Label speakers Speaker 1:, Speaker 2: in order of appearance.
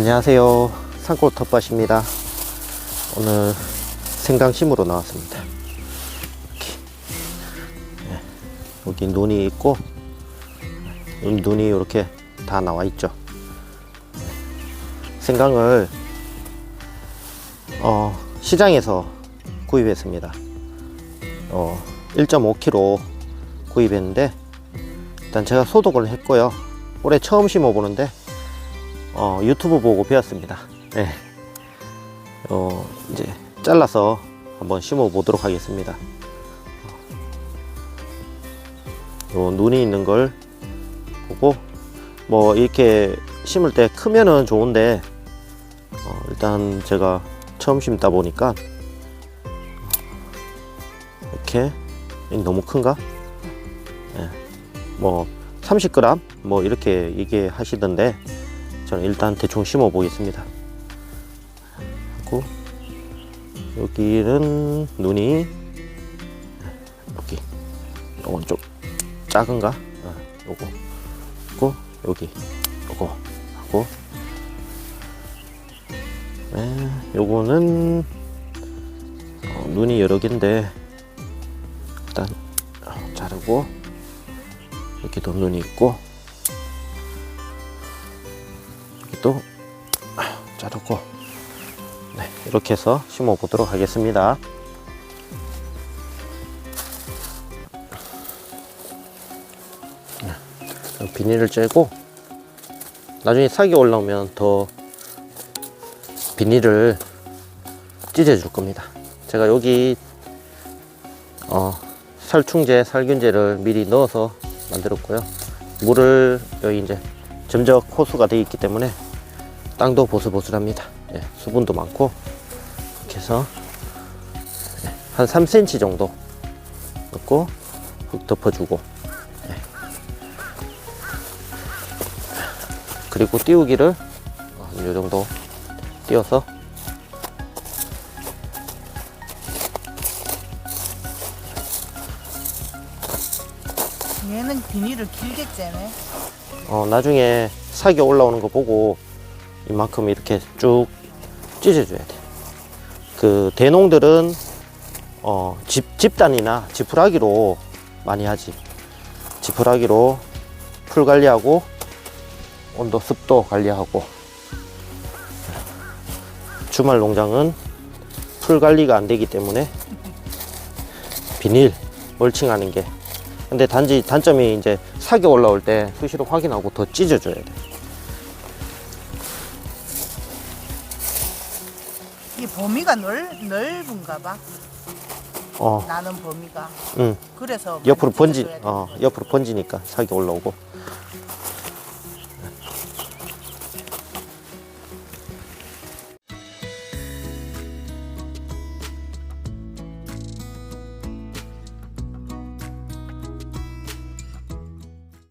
Speaker 1: 안녕하세요. 산골 텃밭입니다. 오늘 생강 심으로 나왔습니다. 이렇게. 네, 여기 눈이 있고, 눈- 눈이 이렇게 다 나와 있죠. 생강을 어, 시장에서 구입했습니다. 어, 1.5kg 구입했는데, 일단 제가 소독을 했고요. 올해 처음 심어 보는데, 어, 유튜브 보고 배웠습니다. 네. 어, 이제 잘라서 한번 심어 보도록 하겠습니다. 요 눈이 있는 걸 보고 뭐 이렇게 심을 때 크면은 좋은데 어, 일단 제가 처음 심다 보니까 이렇게 너무 큰가? 네. 뭐 30g 뭐 이렇게 얘기하시던데 저는 일단 대충 심어 보겠습니다. 하고 여기는 눈이 여기 요건 좀 작은가? 어, 요거 있고 여기 요거 하고 네, 요거는 어, 눈이 여러 개인데 일단 어, 자르고 여기도 눈이 있고 또 자르고 네, 이렇게 해서 심어 보도록 하겠습니다. 네, 비닐을 째고 나중에 싹이 올라오면 더 비닐을 찢어 줄 겁니다. 제가 여기 어, 살충제, 살균제를 미리 넣어서 만들었고요. 물을 여기 이제 점적 호수가 되어 있기 때문에 땅도 보슬보슬합니다. 예, 수분도 많고 이렇게 해서 예, 한 3cm 정도 넣고 흙 덮어주고 예. 그리고 띄우기를 이 정도 띄워서
Speaker 2: 얘는 비닐을 길게 째네.
Speaker 1: 어, 나중에 삭이 올라오는 거 보고 이만큼 이렇게 쭉 찢어줘야 돼. 그 대농들은 어, 집, 집단이나 지푸라기로 많이 하지. 지푸라기로 풀 관리하고 온도 습도 관리하고 주말 농장은 풀 관리가 안 되기 때문에 비닐 멀칭하는 게 근데 단지 단점이 이제 사기 올라올 때 수시로 확인하고 더 찢어줘야 돼.
Speaker 2: 이 범위가 넓, 넓은가 봐.
Speaker 1: 어,
Speaker 2: 나는 범위가.
Speaker 1: 응.
Speaker 2: 그래서
Speaker 1: 옆으로 번지,
Speaker 2: 돼.
Speaker 1: 어, 옆으로 번지니까 사기 올라오고.